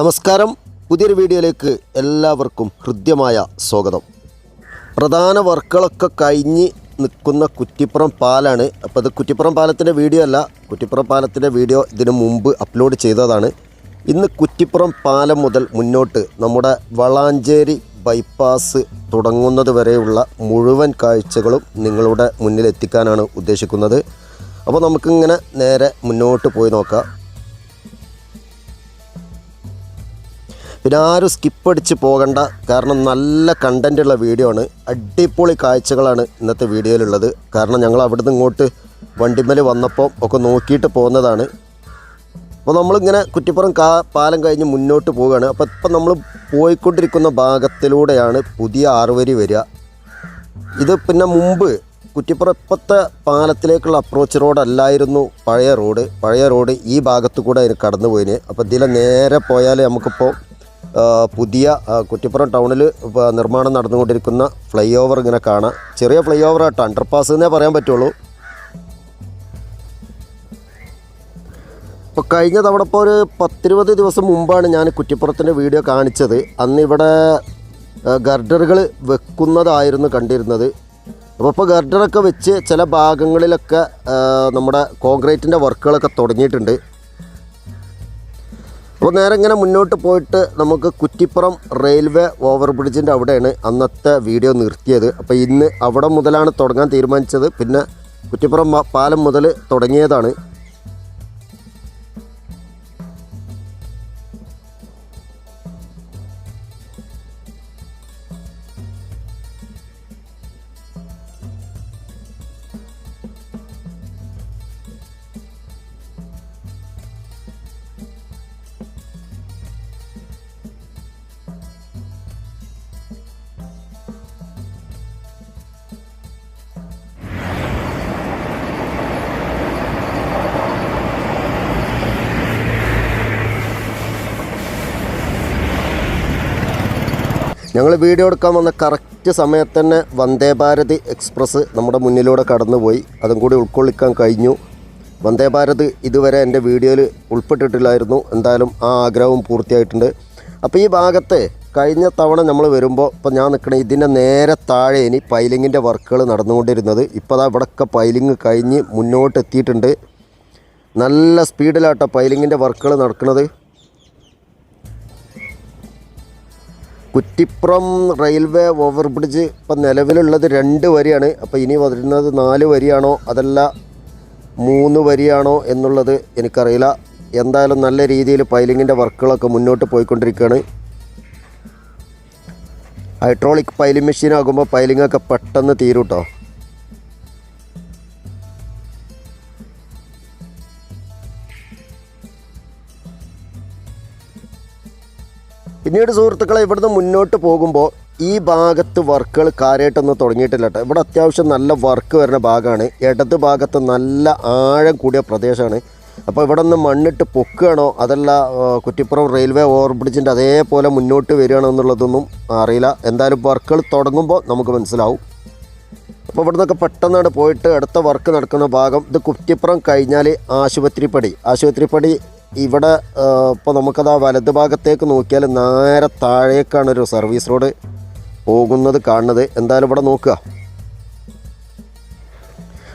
നമസ്കാരം. പുതിയൊരു വീഡിയോയിലേക്ക് എല്ലാവർക്കും ഹൃദ്യമായ സ്വാഗതം. പ്രധാന വർക്കുകളൊക്കെ കഴിഞ്ഞ് നിൽക്കുന്ന കുറ്റിപ്പുറം പാലാണ്. അപ്പോൾ ഇത് കുറ്റിപ്പുറം പാലത്തിന്റെ വീഡിയോ അല്ല. കുറ്റിപ്പുറം പാലത്തിന്റെ വീഡിയോ ഇതിനു മുമ്പ് അപ്ലോഡ് ചെയ്തതാണ്. ഇന്ന് കുറ്റിപ്പുറം പാലം മുതൽ മുന്നോട്ട് നമ്മുടെ വളാഞ്ചേരി ബൈപ്പാസ് തുടങ്ങുന്നത് വരെയുള്ള മുഴുവൻ കാഴ്ചകളും നിങ്ങളുടെ മുന്നിൽ എത്തിക്കാനാണ് ഉദ്ദേശിക്കുന്നത്. അപ്പോൾ നമുക്കിങ്ങനെ നേരെ മുന്നോട്ട് പോയി നോക്കാം. പിന്നെ ആരും സ്കിപ്പ് അടിച്ച് പോകണ്ട. കാരണം നല്ല കണ്ടന്റ് ഉള്ള വീഡിയോ ആണ്. അടിപൊളി കാഴ്ചകളാണ് ഇന്നത്തെ വീഡിയോയിലുള്ളത് കാരണം ഞങ്ങൾ അവിടുന്ന് ഇങ്ങോട്ട് വണ്ടിമേൽ വന്നപ്പോൾ ഒക്കെ നോക്കിയിട്ട് പോകുന്നതാണ്. അപ്പോൾ നമ്മളിങ്ങനെ കുറ്റിപ്പുറം കാ പാലം കഴിഞ്ഞ് മുന്നോട്ട് പോവുകയാണ്. അപ്പോൾ ഇപ്പം നമ്മൾ പോയിക്കൊണ്ടിരിക്കുന്ന ഭാഗത്തിലൂടെയാണ് പുതിയ ആറുവരി വരിക. ഇത് പിന്നെ മുമ്പ് കുറ്റിപ്പുറം ഇപ്പോഴത്തെ പാലത്തിലേക്കുള്ള അപ്രോച്ച് റോഡ് അല്ലായിരുന്നു പഴയ റോഡ് പഴയ റോഡ് ഈ ഭാഗത്തു കൂടെ അതിന് കടന്നു പോയിന് അപ്പോൾ ഇതിലെ നേരെ പോയാലേ നമുക്കിപ്പോൾ പുതിയ കുറ്റിപ്പുറം ടൗണിൽ നിർമ്മാണം നടന്നുകൊണ്ടിരിക്കുന്ന ഫ്ലൈ ഓവർ ഇങ്ങനെ കാണാം. ചെറിയ ഫ്ലൈ ഓവർ ആട്ടോ അണ്ടർപാസ് എന്നേ പറയാൻ പറ്റുള്ളൂ. ഇപ്പോൾ കഴിഞ്ഞ തവണ ഇപ്പോൾ ഒരു പത്തിരുപത് ദിവസം മുമ്പാണ് ഞാൻ കുറ്റിപ്പുറത്തിന്റെ വീഡിയോ കാണിച്ചത്. അന്ന് ഇവിടെ ഗർഡറുകൾ വെക്കുന്നതായിരുന്നു കണ്ടിരുന്നത്. അപ്പോൾ ഇപ്പോൾ ഗർഡറൊക്കെ വെച്ച് ചില ഭാഗങ്ങളിലൊക്കെ നമ്മുടെ കോൺക്രീറ്റിന്റെ വർക്കുകളൊക്കെ തുടങ്ങിയിട്ടുണ്ട്. അപ്പോൾ നേരെ ഇങ്ങനെ മുന്നോട്ട് പോയിട്ട് നമുക്ക് കുറ്റിപ്പുറം റെയിൽവേ ഓവർ ബ്രിഡ്ജിന്റെ അവിടെയാണ് അന്നത്തെ വീഡിയോ നിർത്തിയത്. അപ്പോൾ ഇന്ന് അവിടെ മുതലാണ് തുടങ്ങാൻ തീരുമാനിച്ചത്. പിന്നെ കുറ്റിപ്പുറം പാലം മുതൽ തുടങ്ങിയതാണ്. ഞങ്ങൾ വീഡിയോ എടുക്കാൻ വന്ന കറക്റ്റ് സമയത്ത് തന്നെ വന്ദേ ഭാരത് എക്സ്പ്രസ് നമ്മുടെ മുന്നിലൂടെ കടന്നുപോയി. അതും കൂടി ഉൾക്കൊള്ളിക്കാൻ കഴിഞ്ഞു. വന്ദേ ഭാരത് ഇതുവരെ എന്റെ വീഡിയോയിൽ ഉൾപ്പെട്ടിട്ടില്ലായിരുന്നു. എന്തായാലും ആ ആഗ്രഹവും പൂർത്തിയായിട്ടുണ്ട്. അപ്പോൾ ഈ ഭാഗത്ത് കഴിഞ്ഞ തവണ നമ്മൾ വരുമ്പോൾ ഇപ്പോൾ ഞാൻ നിൽക്കണ ഇതിന്റെ നേരെ താഴെ ഇനി പൈലിങ്ങിന്റെ വർക്കുകൾ നടന്നുകൊണ്ടിരുന്നത്. ഇപ്പോൾ ദാ ഇവിടെയൊക്കെ പൈലിങ് കഴിഞ്ഞ് മുന്നോട്ട് എത്തിയിട്ടുണ്ട് നല്ല സ്പീഡിലാട്ടോ പൈലിങ്ങിന്റെ വർക്കുകൾ നടക്കുന്നത് കുറ്റിപ്പുറം റെയിൽവേ ഓവർബ്രിഡ്ജ് ഇപ്പം നിലവിലുള്ളത് രണ്ട് വരിയാണ്. അപ്പോൾ ഇനി വരുന്നത് നാല് വരിയാണോ അതല്ല മൂന്ന് വരിയാണോ എന്നുള്ളത് എനിക്കറിയില്ല. എന്തായാലും നല്ല രീതിയിൽ പൈലിങ്ങിന്റെ വർക്കുകളൊക്കെ മുന്നോട്ട് പോയിക്കൊണ്ടിരിക്കുകയാണ്. ഹൈഡ്രോളിക് പൈലിംഗ് മെഷീൻ ആകുമ്പോൾ പൈലിങ്ങൊക്കെ പെട്ടെന്ന് തീരും പിന്നീട് സുഹൃത്തുക്കളെ ഇവിടുന്ന് മുന്നോട്ട് പോകുമ്പോൾ ഈ ഭാഗത്ത് വർക്കുകൾ കാര്യമായിട്ടൊന്നും തുടങ്ങിയിട്ടില്ല കേട്ടോ. ഇവിടെ അത്യാവശ്യം നല്ല വർക്ക് വരുന്ന ഭാഗമാണ്. ഇടത് ഭാഗത്ത് നല്ല ആഴം കൂടിയ പ്രദേശമാണ്. അപ്പോൾ ഇവിടെ നിന്ന് മണ്ണിട്ട് പൊക്കുകയാണോ അതല്ല കുറ്റിപ്പുറം റെയിൽവേ ഓവർബ്രിഡ്ജിന്റെ അതേപോലെ മുന്നോട്ട് വരികയാണോ എന്നുള്ളതൊന്നും അറിയില്ല. എന്തായാലും വർക്കുകൾ തുടങ്ങുമ്പോൾ നമുക്ക് മനസ്സിലാവും. അപ്പോൾ ഇവിടെ നിന്നൊക്കെ പെട്ടെന്നാണ് പോയിട്ട് അടുത്ത വർക്ക് നടക്കുന്ന ഭാഗം. ഇത് കുറ്റിപ്പുറം കഴിഞ്ഞാൽ ആശുപത്രിപ്പടി. ആശുപത്രിപ്പടി ഇവിടെ ഇപ്പോൾ നമുക്കത് ആ വലത് ഭാഗത്തേക്ക് നോക്കിയാൽ നേരെ താഴേക്കാണ് ഒരു സർവീസ് റോഡ് പോകുന്നത് കാണുന്നത്. എന്തായാലും ഇവിടെ നോക്കുക.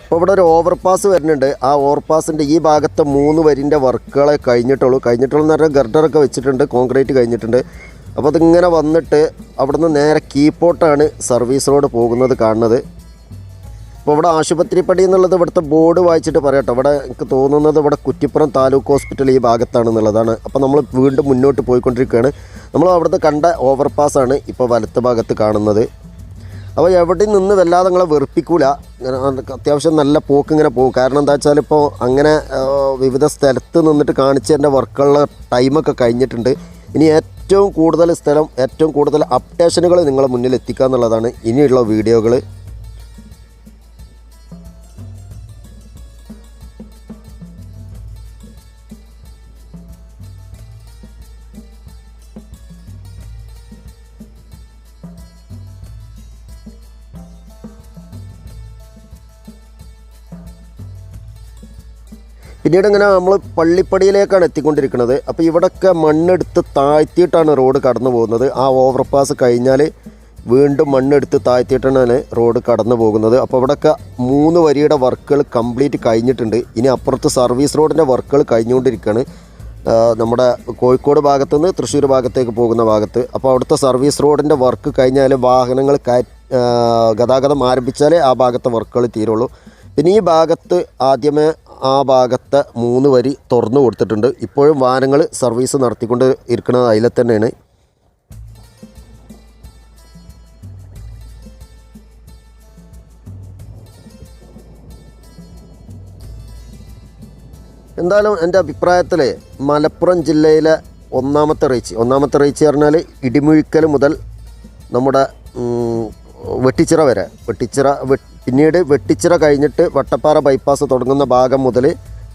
അപ്പോൾ ഇവിടെ ഒരു ഓവർപാസ് വരുന്നുണ്ട്. ആ ഓവർപാസിന്റെ ഈ ഭാഗത്തെ മൂന്ന് വരിന്റെ വർക്കുകളെ കഴിഞ്ഞിട്ടുള്ളൂ. കഴിഞ്ഞിട്ടുള്ളൂ എന്ന് പറഞ്ഞാൽ ഗർഡറൊക്കെ വെച്ചിട്ടുണ്ട്. കോൺക്രീറ്റ് കഴിഞ്ഞിട്ടുണ്ട്. അപ്പോൾ അതിങ്ങനെ വന്നിട്ട് അവിടുന്ന് നേരെ കീപ്പോട്ടാണ് സർവീസ് റോഡ് പോകുന്നത് കാണുന്നത്. അപ്പോൾ ഇവിടെ ആശുപത്രിപ്പടി എന്നുള്ളത് ഇവിടുത്തെ ബോർഡ് വായിച്ചിട്ട് പറയട്ടോ. ഇവിടെ എനിക്ക് തോന്നുന്നത് ഇവിടെ കുറ്റിപ്പുറം താലൂക്ക് ഹോസ്പിറ്റൽ ഈ ഭാഗത്താണെന്നുള്ളതാണ് അപ്പോൾ നമ്മൾ വീണ്ടും മുന്നോട്ട് പോയിക്കൊണ്ടിരിക്കുകയാണ്. നമ്മൾ അവിടുത്തെ കണ്ട ഓവർപാസ് ആണ് ഇപ്പോൾ വലത്ത് ഭാഗത്ത് കാണുന്നത്. അപ്പോൾ എവിടെ നിന്ന് വല്ലാതെ നിങ്ങളെ വെറുപ്പിക്കൂല. അത്യാവശ്യം നല്ല പോക്ക് ഇങ്ങനെ പോകും. കാരണം എന്താ വെച്ചാൽ ഇപ്പോൾ അങ്ങനെ വിവിധ സ്ഥലത്ത് നിന്നിട്ട് കാണിച്ചതിന്റെ വർക്കുള്ള ടൈമൊക്കെ കഴിഞ്ഞിട്ടുണ്ട്. ഇനി ഏറ്റവും കൂടുതൽ സ്ഥലം ഏറ്റവും കൂടുതൽ അപ്ഡേഷനുകൾ നിങ്ങളെ മുന്നിൽ എത്തിക്കുക എന്നുള്ളതാണ് ഇനിയുള്ള വീഡിയോകൾ. പിന്നീട് ഇങ്ങനെ നമ്മൾ പള്ളിപ്പടിയിലേക്കാണ് എത്തിക്കൊണ്ടിരിക്കുന്നത്. അപ്പോൾ ഇവിടെയൊക്കെ മണ്ണെടുത്ത് താഴ്ത്തിയിട്ടാണ് റോഡ് കടന്നു പോകുന്നത്. ആ ഓവർപാസ് കഴിഞ്ഞാൽ വീണ്ടും മണ്ണെടുത്ത് താഴ്ത്തിയിട്ടാണ് റോഡ് കടന്നു പോകുന്നത്. അപ്പോൾ ഇവിടെയൊക്കെ മൂന്ന് വരിയുടെ വർക്കുകൾ കംപ്ലീറ്റ് കഴിഞ്ഞിട്ടുണ്ട്. ഇനി അപ്പുറത്ത് സർവീസ് റോഡിന്റെ വർക്കുകൾ കഴിഞ്ഞുകൊണ്ടിരിക്കുകയാണ്. നമ്മുടെ കോഴിക്കോട് ഭാഗത്തുനിന്ന് തൃശ്ശൂർ ഭാഗത്തേക്ക് പോകുന്ന ഭാഗത്ത്. അപ്പോൾ അവിടുത്തെ സർവീസ് റോഡിന്റെ വർക്ക് കഴിഞ്ഞാൽ വാഹനങ്ങൾ ഗതാഗതം ആരംഭിച്ചാലേ ആ ഭാഗത്തെ വർക്കുകൾ തീരുള്ളൂ. പിന്നെ ഈ ഭാഗത്ത് ആദ്യമേ ആ ഭാഗത്തെ മൂന്ന് വരി തുറന്നു കൊടുത്തിട്ടുണ്ട്. ഇപ്പോഴും വാഹനങ്ങൾ സർവീസ് നടത്തിക്കൊണ്ട് ഇരിക്കുന്നത് അതിലെ തന്നെയാണ്. എന്തായാലും എന്റെ അഭിപ്രായത്തിൽ മലപ്പുറം ജില്ലയിലെ ഒന്നാമത്തെ റീച്ച് ഒന്നാമത്തെ റീച്ച് പറഞ്ഞാൽ ഇടിമുഴിക്കൽ മുതൽ നമ്മുടെ വെട്ടിച്ചിറ വരെ. വെട്ടിച്ചിറ പിന്നീട് വെട്ടിച്ചിറ കഴിഞ്ഞിട്ട് വട്ടപ്പാറ ബൈപ്പാസ് തുടങ്ങുന്ന ഭാഗം മുതൽ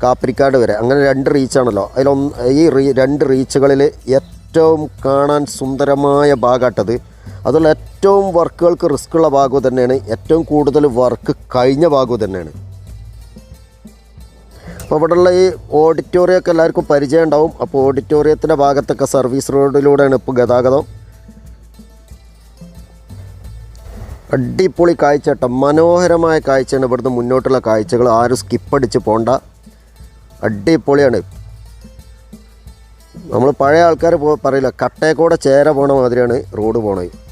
കാപ്പിരിക്കാട് വരെ. അങ്ങനെ രണ്ട് റീച്ചാണല്ലോ അതിലൊന്ന് ഈ റീ രണ്ട് റീച്ചുകളിൽ ഏറ്റവും കാണാൻ സുന്ദരമായ ഭാഗമാട്ടത് അതുള്ള ഏറ്റവും വർക്കുകൾക്ക് റിസ്ക് ഉള്ള ഭാഗവും തന്നെയാണ്. ഏറ്റവും കൂടുതൽ വർക്ക് കഴിഞ്ഞ ഭാഗവും തന്നെയാണ്. അപ്പോൾ ഇവിടെയുള്ള ഈ ഓഡിറ്റോറിയമൊക്കെ എല്ലാവർക്കും പരിചയം ഉണ്ടാവും. അപ്പോൾ ഓഡിറ്റോറിയത്തിന്റെ ഭാഗത്തൊക്കെ സർവീസ് റോഡിലൂടെയാണ് ഇപ്പോൾ ഗതാഗതം. അടിപൊളി കാഴ്ച കേട്ടോ. മനോഹരമായ കാഴ്ചയാണ് ഇവിടുന്ന് മുന്നോട്ടുള്ള കാഴ്ചകൾ. ആരും സ്കിപ്പ് സ്കിപ്പടിച്ച് പോണ്ട. അടിപൊളിയാണ്. നമ്മൾ പഴയ ആൾക്കാർ പറയില്ല. കട്ടയക്കൂടെ ചേര പോണ മാതിരിയാണ് റോഡ് പോണത്.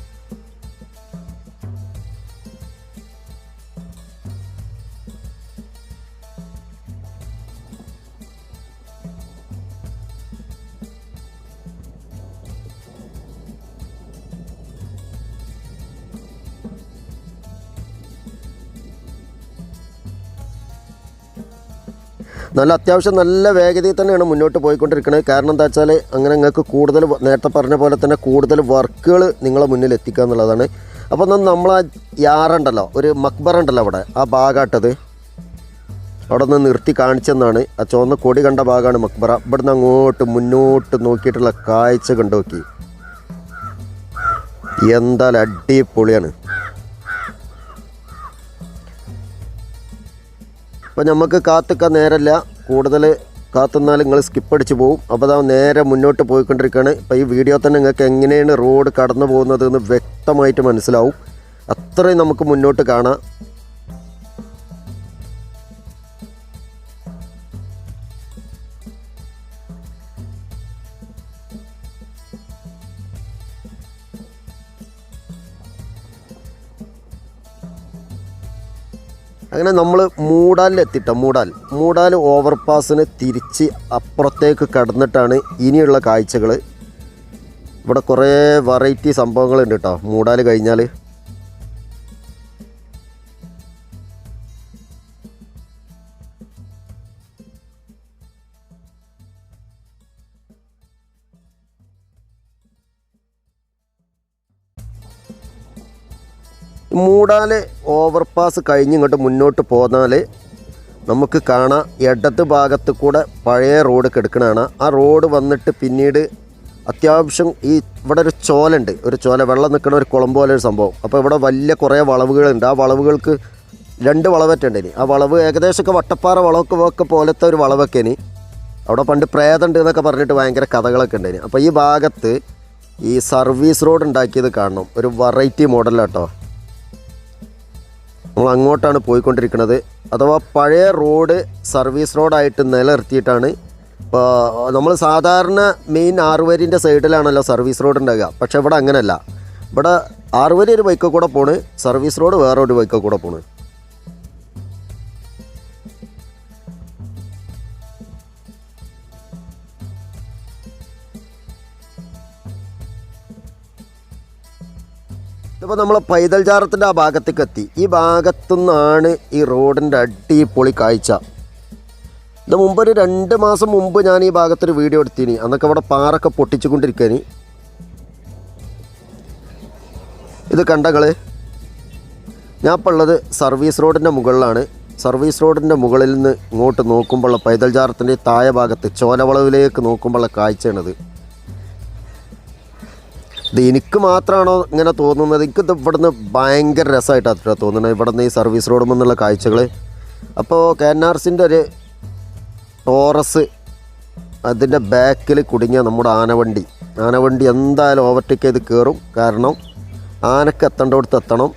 നല്ല അത്യാവശ്യം നല്ല വേഗതയിൽ തന്നെയാണ് മുന്നോട്ട് പോയിക്കൊണ്ടിരിക്കുന്നത്. കാരണം എന്താ വെച്ചാൽ അങ്ങനെ നിങ്ങൾക്ക് കൂടുതൽ നേരത്തെ പറഞ്ഞ പോലെ തന്നെ കൂടുതൽ വർക്കുകൾ നിങ്ങളെ മുന്നിൽ എത്തിക്കുക എന്നുള്ളതാണ്. അപ്പോൾ നമ്മൾ ആ യാറുണ്ടല്ലോ ഒരു മക്ബറ ഉണ്ടല്ലോ അവിടെ ആ ഭാഗമാട്ടത് അവിടെ നിന്ന് നിർത്തി കാണിച്ചെന്നാണ്. ആ ചുവന്ന കൊടി കണ്ട ഭാഗമാണ് മക്ബറ. ഇവിടുന്ന് അങ്ങോട്ട് മുന്നോട്ട് നോക്കിയിട്ടുള്ള കാഴ്ച കണ്ടു നോക്കി. എന്തായാലും അടിപൊളിയാണ്. അപ്പം നമുക്ക് കാത്തുക്കാൻ നേരമല്ല കൂടുതൽ കാത്തുനിന്നാൽ നിങ്ങൾ സ്കിപ്പ് അടിച്ച് പോകും അപ്പോൾ അതാ നേരെ മുന്നോട്ട് പോയിക്കൊണ്ടിരിക്കുകയാണ് ഇപ്പോൾ ഈ വീഡിയോ തന്നെ നിങ്ങൾക്ക് എങ്ങനെയാണ് റോഡ് കടന്നു പോകുന്നത് എന്ന് വ്യക്തമായിട്ട് മനസ്സിലാവും. അത്രയും നമുക്ക് മുന്നോട്ട് കാണാം. അങ്ങനെ നമ്മൾ മൂടാലിലെത്തിട്ട മൂടാൽ. മൂടാൽ ഓവർപാസിന് തിരിച്ച് അപ്പുറത്തേക്ക് കടന്നിട്ടാണ് ഇനിയുള്ള കാഴ്ചകൾ ഇവിടെ കുറേ വെറൈറ്റി സംഭവങ്ങളുണ്ട് കേട്ടോ മൂടാൽ കഴിഞ്ഞാൽ മൂടാൽ ഓവർപാസ് കഴിഞ്ഞ് ഇങ്ങോട്ട് മുന്നോട്ട് പോന്നാൽ നമുക്ക് കാണാം ഇടത് ഭാഗത്ത് കൂടെ പഴയ റോഡ് കിടക്കണതാണ്. ആ റോഡ് വന്നിട്ട് പിന്നീട് അത്യാവശ്യം ഈ ഇവിടെ ഒരു ചോലുണ്ട് ഒരു ചോല വെള്ളം നിൽക്കുന്ന ഒരു കുളം പോലെ ഒരു സംഭവം. അപ്പോൾ ഇവിടെ വലിയ കുറേ വളവുകളുണ്ട്. ആ വളവുകൾക്ക് രണ്ട് വളവറ്റുണ്ട് ഇനി. ആ വളവ് ഏകദേശമൊക്കെ വട്ടപ്പാറ വളവൊക്കെ പോലത്തെ ഒരു വളവൊക്കെ ഇനി. അവിടെ പണ്ട് പ്രേതമുണ്ട് എന്നൊക്കെ പറഞ്ഞിട്ട് ഭയങ്കര കഥകളൊക്കെ ഉണ്ടായിരുന്നു അപ്പോൾ ഈ ഭാഗത്ത് ഈ സർവീസ് റോഡ് ഉണ്ടാക്കിയത് കാണണം. ഒരു വെറൈറ്റി മോഡലാട്ടോ നമ്മൾ അങ്ങോട്ടാണ് പോയിക്കൊണ്ടിരിക്കുന്നത്. അഥവാ പഴയ റോഡ് സർവീസ് റോഡായിട്ട് നിലനിർത്തിയിട്ടാണ് ഇപ്പോൾ നമ്മൾ സാധാരണ മെയിൻ ആറുവരിന്റെ സൈഡിലാണല്ലോ സർവീസ് റോഡ് ഉണ്ടാകുക പക്ഷേ ഇവിടെ അങ്ങനെയല്ല. ഇവിടെ ആറുവരി ഒരു ബൈക്കിൽ കൂടെ പോണ് സർവീസ് റോഡ് വേറൊരു ഒരു ബൈക്കിൽ കൂടെ പോണ്. ഇതിപ്പോൾ നമ്മൾ പൈതൽ ചാറത്തിന്റെ ആ ഭാഗത്തേക്ക് എത്തി ഈ ഭാഗത്തുനിന്നാണ് ഈ റോഡിന്റെ അടിപൊളി കാഴ്ച. ഇത് മുമ്പ് ഒരു രണ്ട് മാസം മുമ്പ് ഞാൻ ഈ ഭാഗത്തൊരു വീഡിയോ എടുത്തിന്. അന്നൊക്കെ ഇവിടെ പാറൊക്കെ പൊട്ടിച്ചുകൊണ്ടിരിക്കാന്. ഇത് കണ്ടങ്ങൾ ഞാൻ ഇപ്പോൾ ഉള്ളത് സർവീസ് റോഡിന്റെ മുകളിലാണ്. സർവീസ് റോഡിന്റെ മുകളിൽ നിന്ന് ഇങ്ങോട്ട് നോക്കുമ്പോഴുള്ള പൈതൽ ചാറത്തിന്റെ താഴെ ഭാഗത്ത് ചോലവളവിലേക്ക് നോക്കുമ്പോഴുള്ള കാഴ്ചയാണിത്. ഇത് എനിക്ക് മാത്രമാണോ ഇങ്ങനെ തോന്നുന്നത്? എനിക്കിത് ഇവിടുന്ന് ഭയങ്കര രസമായിട്ടാണ് തോന്നുന്നത്. ഇവിടുന്ന് ഈ സർവീസ് റോഡ് നിന്നുള്ള കാഴ്ചകൾ അപ്പോൾ കെ എൻ ആർ സിന്റെ ഒരു ടോറസ് അതിന്റെ ബാക്കിൽ കുടുങ്ങിയ നമ്മുടെ ആനവണ്ടി. ആനവണ്ടി എന്തായാലും ഓവർടേക്ക് ചെയ്ത് കയറും കാരണം ആനക്ക് എത്തേണ്ടടുത്ത് എത്തണം.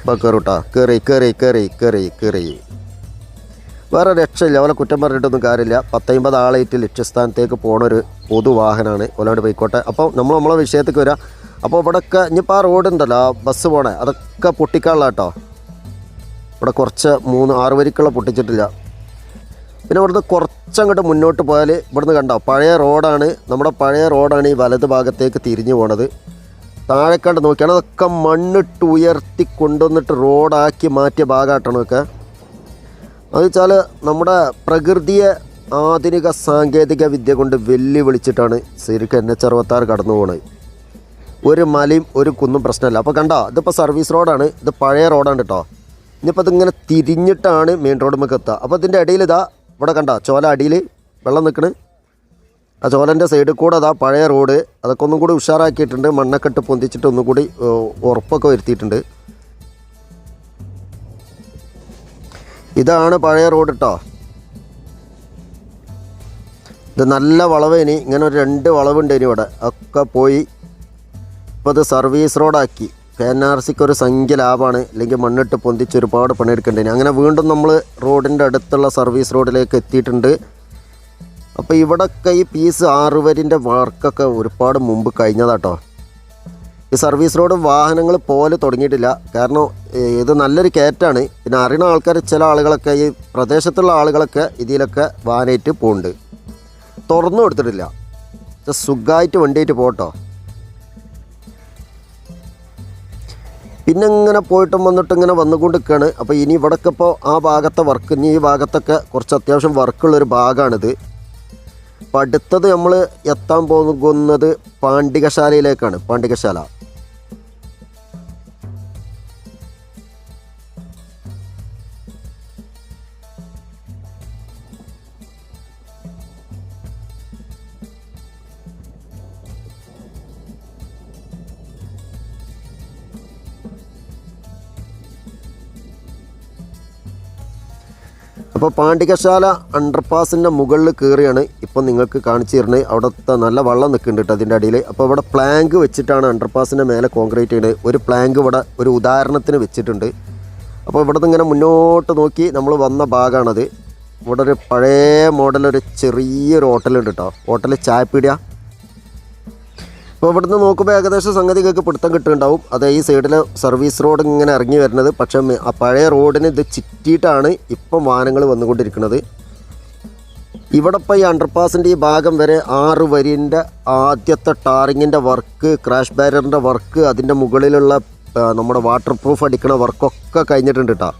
ഇപ്പോൾ കയറൂട്ടാ കയറി കയറി കയറി കയറി കയറി വേറെ രക്ഷയില്ല. അവനെ കുറ്റം പറഞ്ഞിട്ടൊന്നും കാര്യമില്ല. പത്തൊമ്പത് ആളായിട്ട് ലക്ഷ്യസ്ഥാനത്തേക്ക് പോണ ഒരു പൊതുവാഹനമാണ് ഒലാണ്ട് പോയിക്കോട്ടെ. അപ്പോൾ നമ്മൾ നമ്മളെ വിഷയത്തേക്ക് വരാം. അപ്പോൾ ഇവിടെയൊക്കെ ഇനിയിപ്പോൾ ആ റോഡ് ഉണ്ടല്ലോ ആ ബസ് പോണേ അതൊക്കെ പൊട്ടിക്കാനുള്ള കേട്ടോ. ഇവിടെ കുറച്ച് മൂന്ന് ആറ് വരിക്കുള്ള പൊട്ടിച്ചിട്ടില്ല. പിന്നെ ഇവിടുന്ന് കുറച്ചങ്ങോട്ട് മുന്നോട്ട് പോയാൽ ഇവിടുന്ന് കണ്ടോ പഴയ റോഡാണ് നമ്മുടെ പഴയ റോഡാണ് ഈ വലത് ഭാഗത്തേക്ക് തിരിഞ്ഞു പോണത്. താഴെക്കണ്ട് നോക്കിയാണ് അതൊക്കെ മണ്ണിട്ട് ഉയർത്തി കൊണ്ടുവന്നിട്ട് റോഡാക്കി മാറ്റിയ ഭാഗമായിട്ടാണ് ഒക്കെ അത് നമ്മുടെ പ്രകൃതിയെ ആധുനിക സാങ്കേതിക വിദ്യ കൊണ്ട് വെല്ലുവിളിച്ചിട്ടാണ് ശരിക്കും എൻ എച്ച് അറുപത്താറ് കടന്നു പോണത്. ഒരു മലയും ഒരു കുന്നും പ്രശ്നമല്ല. അപ്പോൾ കണ്ടോ ഇതിപ്പോൾ സർവീസ് റോഡാണ് ഇത് പഴയ റോഡാണ് കേട്ടോ ഇനിയിപ്പോൾ ഇതിങ്ങനെ തിരിഞ്ഞിട്ടാണ് മെയിൻ റോഡുമ്മക്ക് എത്തുക അപ്പോൾ ഇതിന്റെ ഇടയിൽ ഇതാ ഇവിടെ കണ്ടോ ചോല അടിയിൽ വെള്ളം നിൽക്കണ് ആ ചോലന്റെ സൈഡിൽ കൂടെ അതാ പഴയ റോഡ് അതൊക്കെ ഒന്നും കൂടി ഉഷാറാക്കിയിട്ടുണ്ട് മണ്ണൊക്കെ ഇട്ട് പൊന്തിച്ചിട്ട് ഒന്നും കൂടി ഉറപ്പൊക്കെ വരുത്തിയിട്ടുണ്ട്. ഇതാണ് പഴയ റോഡ് കേട്ടോ ഇത് നല്ല വളവ് ഇനി ഇങ്ങനെ ഒരു രണ്ട് വളവുണ്ട് ഇനി ഇവിടെ. ഒക്കെ പോയി ഇപ്പോൾ ഇത് സർവീസ് റോഡാക്കി. കെ എൻ ആർ സിക്ക് ഒരു സംഖ്യ ലാഭമാണ് അല്ലെങ്കിൽ മണ്ണിട്ട് പൊന്തിച്ച് ഒരുപാട് പണിയെടുക്കേണ്ടി അങ്ങനെ വീണ്ടും നമ്മൾ റോഡിന്റെ അടുത്തുള്ള സർവീസ് റോഡിലേക്ക് എത്തിയിട്ടുണ്ട്. അപ്പോൾ ഇവിടൊക്കെ ഈ പീസ് ആറുവരിന്റെ വർക്കൊക്കെ ഒരുപാട് മുമ്പ് കഴിഞ്ഞതാട്ടോ ഈ സർവീസ് റോഡ് വാഹനങ്ങൾ പോലെ തുടങ്ങിയിട്ടില്ല. കാരണം ഇത് നല്ലൊരു കയറ്റാണ്. പിന്നെ അറിയുന്ന ആൾക്കാർ ചില ആളുകളൊക്കെ ഈ പ്രദേശത്തുള്ള ആളുകളൊക്കെ ഇതിലൊക്കെ വാനേറ്റ് പോകുന്നുണ്ട് തുറന്നു കൊടുത്തിട്ടില്ല. സുഖമായിട്ട് വണ്ടിയായിട്ട് പോട്ടോ പിന്നെ ഇങ്ങനെ പോയിട്ടും വന്നിട്ട് ഇങ്ങനെ വന്നുകൊണ്ട് നിൽക്കുകയാണ് അപ്പോൾ ഇനി ഇവിടൊക്കെ ഇപ്പോൾ ആ ഭാഗത്തെ വർക്ക് ഇനി ഈ ഭാഗത്തൊക്കെ കുറച്ച് അത്യാവശ്യം വർക്കുള്ളൊരു ഭാഗമാണിത്. അപ്പം അടുത്തത് നമ്മൾ എത്താൻ പോകുന്നത് പാണ്ഡികശാലയിലേക്കാണ് പാണ്ഡികശാല. അപ്പോൾ പാണ്ഡികശാല അണ്ടർപാസിന്റെ മുകളിൽ കയറിയാണ് ഇപ്പോൾ നിങ്ങൾക്ക് കാണിച്ചു തരുന്നത് അവിടുത്തെ നല്ല വള്ളം നിൽക്കുന്നുണ്ട് കേട്ടോ അതിന്റെ അടിയിൽ. അപ്പോൾ ഇവിടെ പ്ലാങ്ക് വെച്ചിട്ടാണ് അണ്ടർപാസിന്റെ മേലെ കോൺക്രീറ്റ് ചെയ്യുന്നത് ഒരു പ്ലാങ്ക് ഇവിടെ ഒരു ഉദാഹരണത്തിന് വെച്ചിട്ടുണ്ട്. അപ്പോൾ ഇവിടെ നിന്ന് ഇങ്ങനെ മുന്നോട്ട് നോക്കി നമ്മൾ വന്ന ഭാഗമാണത്. ഇവിടെ ഒരു പഴയ മോഡൽ ഒരു ചെറിയൊരു ഹോട്ടലുണ്ട് കേട്ടോ ഹോട്ടൽ ചായപ്പീടിയ. അപ്പോൾ ഇവിടുന്ന് നോക്കുമ്പോൾ ഏകദേശം സംഗതികൾക്ക് പിടുത്തം കിട്ടുന്നുണ്ടാവും. അത് ഈ സൈഡിൽ സർവീസ് റോഡ് ഇങ്ങനെ ഇറങ്ങി വരുന്നത്. പക്ഷേ ആ പഴയ റോഡിന് ഇത് ചുറ്റിയിട്ടാണ് ഇപ്പം വാഹനങ്ങൾ വന്നുകൊണ്ടിരിക്കുന്നത്. ഇവിടെ ഇപ്പോൾ ഈ അണ്ടർപാസിന്റെ ഈ ഭാഗം വരെ ആറ് വരിന്റെ ആദ്യത്തെ ടാറിങ്ങിന്റെ വർക്ക് ക്രാഷ് ബാരിയറിന്റെ വർക്ക് അതിന്റെ മുകളിലുള്ള നമ്മുടെ വാട്ടർ പ്രൂഫ് അടിക്കണ വർക്കൊക്കെ കഴിഞ്ഞിട്ടുണ്ട് കേട്ടോ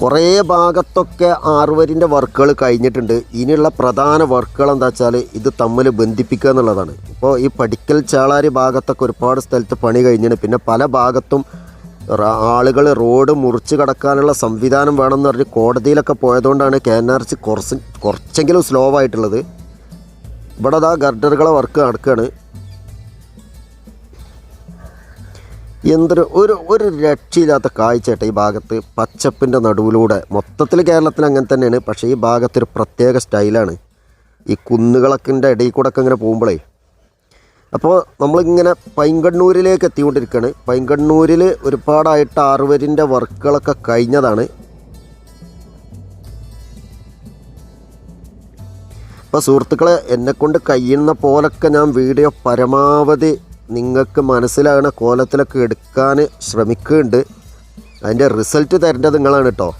കുറേ ഭാഗത്തൊക്കെ ആറുവരിന്റെ വർക്കുകൾ കഴിഞ്ഞിട്ടുണ്ട്. ഇനിയുള്ള പ്രധാന വർക്കുകൾ എന്താ വെച്ചാൽ ഇത് തമ്മിൽ ബന്ധിപ്പിക്കുക എന്നുള്ളതാണ്. ഇപ്പോൾ ഈ പടിക്കൽ ചാളാരി ഭാഗത്തൊക്കെ ഒരുപാട് സ്ഥലത്ത് പണി കഴിഞ്ഞിട്ട് പിന്നെ പല ഭാഗത്തും ആളുകൾ റോഡ് മുറിച്ച് കടക്കാനുള്ള സംവിധാനം വേണമെന്ന് പറഞ്ഞ് കോടതിയിലൊക്കെ പോയതുകൊണ്ടാണ് കെ എൻ ആർ സി കുറച്ച് കുറച്ചെങ്കിലും സ്ലോ ആയിട്ടുള്ളത്. ഇവിടെ അതാ ഗർഡറുകളെ വർക്ക് നടക്കുകയാണ് എന്തൊരു ഒരു ഒരു രക്ഷയില്ലാത്ത കാഴ്ചയായിട്ട് ഈ ഭാഗത്ത് പച്ചപ്പിന്റെ നടുവിലൂടെ. മൊത്തത്തിൽ കേരളത്തിൽ അങ്ങനെ തന്നെയാണ്. പക്ഷേ ഈ ഭാഗത്ത് ഒരു പ്രത്യേക സ്റ്റൈലാണ്. ഈ കുന്നുകളൊക്കെ ഇടയിൽ കൂടെ ഒക്കെ ഇങ്ങനെ പോകുമ്പോഴേ അപ്പോൾ നമ്മളിങ്ങനെ പൈങ്കണ്ണൂരിലേക്ക് എത്തിക്കൊണ്ടിരിക്കുകയാണ്. പൈങ്കണ്ണൂരിൽ ഒരുപാടായിട്ട് ആറുവരിന്റെ വർക്കുകളൊക്കെ കഴിഞ്ഞതാണ്. അപ്പോൾ സുഹൃത്തുക്കളെ എന്നെക്കൊണ്ട് കഴിയുന്ന പോലൊക്കെ ഞാൻ വീഡിയോ പരമാവധി നിങ്ങൾക്ക് മനസ്സിലാകുന്ന കോലത്തിലൊക്കെ എടുക്കാൻ ശ്രമിക്കുന്നുണ്ട്. അതിന്റെ റിസൾട്ട് തരേണ്ടത് നിങ്ങളാണ് കേട്ടോ.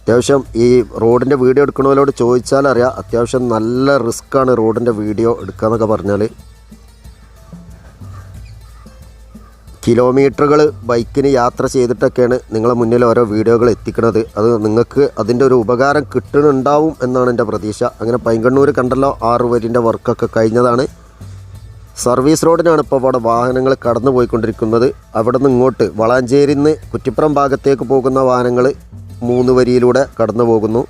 അത്യാവശ്യം ഈ റോഡിന്റെ വീഡിയോ എടുക്കണവരോട് ചോദിച്ചാൽ അറിയാം അത്യാവശ്യം നല്ല റിസ്ക്കാണ് റോഡിന്റെ വീഡിയോ എടുക്കാന്നൊക്കെ പറഞ്ഞാൽ കിലോമീറ്ററുകൾ ബൈക്കിന് യാത്ര ചെയ്തിട്ടൊക്കെയാണ് നിങ്ങളെ മുന്നിൽ ഓരോ വീഡിയോകൾ എത്തിക്കുന്നത് അത് നിങ്ങൾക്ക് അതിന്റെ ഒരു ഉപകാരം കിട്ടുന്നുണ്ടാവും എന്നാണ് എന്റെ പ്രതീക്ഷ. അങ്ങനെ പൈങ്കണ്ണൂർ കണ്ടല്ലോ ആറ് വരിന്റെ വർക്കൊക്കെ കഴിഞ്ഞതാണ്. സർവീസ് റോഡിനാണ് ഇപ്പോൾ അവിടെ വാഹനങ്ങൾ കടന്നു പോയിക്കൊണ്ടിരിക്കുന്നത്. അവിടെ നിന്ന് ഇങ്ങോട്ട് വളാഞ്ചേരി നിന്ന് കുറ്റിപ്പുറം ഭാഗത്തേക്ക് പോകുന്ന വാഹനങ്ങൾ മൂന്ന് വരിയിലൂടെ കടന്നു പോകുന്നു.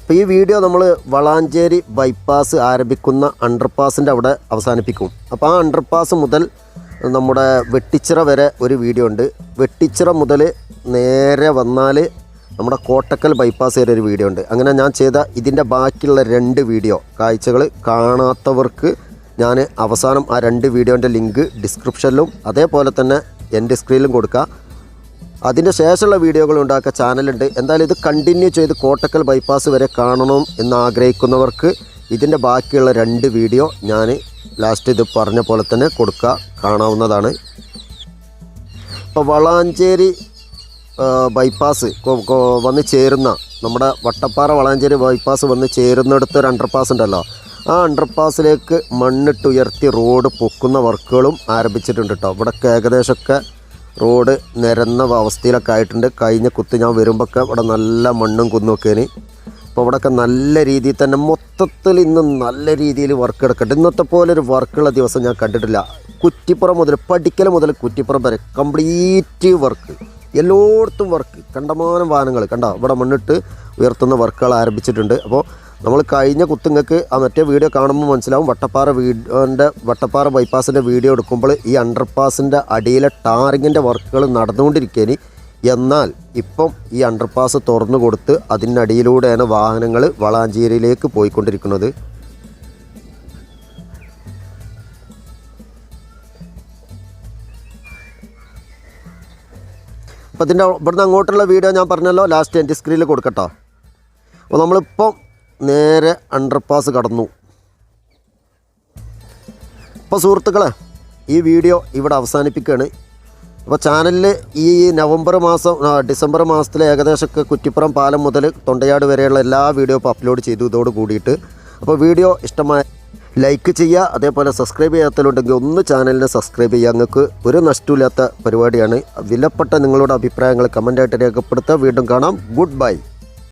അപ്പോൾ ഈ വീഡിയോ നമ്മൾ വളാഞ്ചേരി ബൈപ്പാസ് ആരംഭിക്കുന്ന അണ്ടർപാസിന്റെ അവിടെ അവസാനിപ്പിക്കും. അപ്പോൾ ആ അണ്ടർപാസ് മുതൽ നമ്മുടെ വെട്ടിച്ചിറ വരെ ഒരു വീഡിയോ ഉണ്ട്. വെട്ടിച്ചിറ മുതൽ നേരെ വന്നാൽ നമ്മുടെ കോട്ടക്കൽ ബൈപ്പാസ് വരെ ഒരു വീഡിയോ ഉണ്ട്. അങ്ങനെ ഞാൻ ചെയ്ത ഇതിന്റെ ബാക്കിയുള്ള രണ്ട് വീഡിയോ കാഴ്ചകൾ കാണാത്തവർക്ക് ഞാൻ അവസാനം ആ രണ്ട് വീഡിയോന്റെ ലിങ്ക് ഡിസ്ക്രിപ്ഷനിലും അതേപോലെ തന്നെ എന്റെ സ്ക്രീനിലും കൊടുക്കുക. അതിന്റെ ശേഷമുള്ള വീഡിയോകൾ ഉണ്ടാക്കുക ചാനലുണ്ട്. എന്തായാലും ഇത് കണ്ടിന്യൂ ചെയ്ത് കോട്ടക്കൽ ബൈപ്പാസ് വരെ കാണണം എന്ന് ആഗ്രഹിക്കുന്നവർക്ക് ഇതിന്റെ ബാക്കിയുള്ള രണ്ട് വീഡിയോ ഞാൻ ലാസ്റ്റ് ഇത് പറഞ്ഞ പോലെ തന്നെ കൊടുക്കുക. കാണാവുന്നതാണ്. ഇപ്പോൾ വളാഞ്ചേരി ബൈപ്പാസ് വന്ന് ചേരുന്ന നമ്മുടെ വട്ടപ്പാറ വളാഞ്ചേരി ബൈപ്പാസ് വന്ന് ചേരുന്നിടത്ത് ഒരു അണ്ടർപാസ് ഉണ്ടല്ലോ. ആ അണ്ടർപാസിലേക്ക് മണ്ണിട്ട് ഉയർത്തി റോഡ് പൊക്കുന്ന വർക്കുകളും ആരംഭിച്ചിട്ടുണ്ട് കേട്ടോ ഇവിടെയൊക്കെ ഏകദേശമൊക്കെ റോഡ് നിരന്ന അവസ്ഥയിലൊക്കെ ആയിട്ടുണ്ട്. കഴിഞ്ഞ കുത്ത് ഞാൻ വരുമ്പോഴൊക്കെ ഇവിടെ നല്ല മണ്ണും കുന്നൊക്കെ ഇനി. അപ്പോൾ ഇവിടെയൊക്കെ നല്ല രീതിയിൽ തന്നെ മൊത്തത്തിൽ ഇന്ന് നല്ല രീതിയിൽ വർക്ക് എടുക്കട്ടെ ഇന്നത്തെ പോലെ ഒരു വർക്കുള്ള ദിവസം ഞാൻ കണ്ടിട്ടില്ല. കുറ്റിപ്പുറം മുതൽ പഠിക്കൽ മുതൽ കുറ്റിപ്പുറം വരെ കംപ്ലീറ്റ് വർക്ക് എല്ലായിടത്തും വർക്ക് കണ്ടമാനം വാഹനങ്ങൾ. കണ്ടോ? ഇവിടെ മണ്ണിട്ട് ഉയർത്തുന്ന വർക്കുകൾ ആരംഭിച്ചിട്ടുണ്ട്. അപ്പോൾ നമ്മൾ കഴിഞ്ഞ കുത്തുങ്ങൾക്ക് ആ മറ്റേ വീഡിയോ കാണുമ്പോൾ മനസ്സിലാവും. വട്ടപ്പാറ വീടിന്റെ വട്ടപ്പാറ ബൈപ്പാസിന്റെ വീഡിയോ എടുക്കുമ്പോൾ ഈ അണ്ടർപാസിന്റെ അടിയിലെ ടാറിങ്ങിന്റെ വർക്കുകൾ നടന്നുകൊണ്ടിരിക്കേനി. എന്നാൽ ഇപ്പം ഈ അണ്ടർപാസ് തുറന്നു കൊടുത്ത് അതിനടിയിലൂടെയാണ് വാഹനങ്ങൾ വളാഞ്ചേരിയിലേക്ക് പോയിക്കൊണ്ടിരിക്കുന്നത്. അപ്പം ഇതിന്റെ ഇവിടുന്ന് അങ്ങോട്ടുള്ള വീഡിയോ ഞാൻ പറഞ്ഞല്ലോ ലാസ്റ്റ് എന്റെ സ്ക്രീനിൽ കൊടുക്കട്ടോ. അപ്പോൾ നമ്മളിപ്പം നേരെ അണ്ടർപാസ് കടന്നു. അപ്പോൾ സുഹൃത്തുക്കളെ ഈ വീഡിയോ ഇവിടെ അവസാനിപ്പിക്കുകയാണ്. അപ്പോൾ ചാനലിൽ ഈ നവംബർ മാസം ഡിസംബർ മാസത്തിൽ ഏകദേശമൊക്കെ കുറ്റിപ്പുറം പാലം മുതൽ തൊണ്ടയാട് വരെയുള്ള എല്ലാ വീഡിയോ ഇപ്പോൾ അപ്ലോഡ് ചെയ്തു. ഇതോട് കൂടിയിട്ട് അപ്പോൾ വീഡിയോ ഇഷ്ടമായ ലൈക്ക് ചെയ്യുക. അതേപോലെ സബ്സ്ക്രൈബ് ചെയ്യാത്തവരുണ്ടെങ്കിൽ ഒന്ന് ചാനലിനെ സബ്സ്ക്രൈബ് ചെയ്യുക. ഞങ്ങൾക്ക് ഒരു നഷ്ടമില്ലാത്ത പരിപാടിയാണ്. വിലപ്പെട്ട നിങ്ങളുടെ അഭിപ്രായങ്ങൾ കമന്റായിട്ട് രേഖപ്പെടുത്തുക. വീണ്ടും കാണാം. Good bye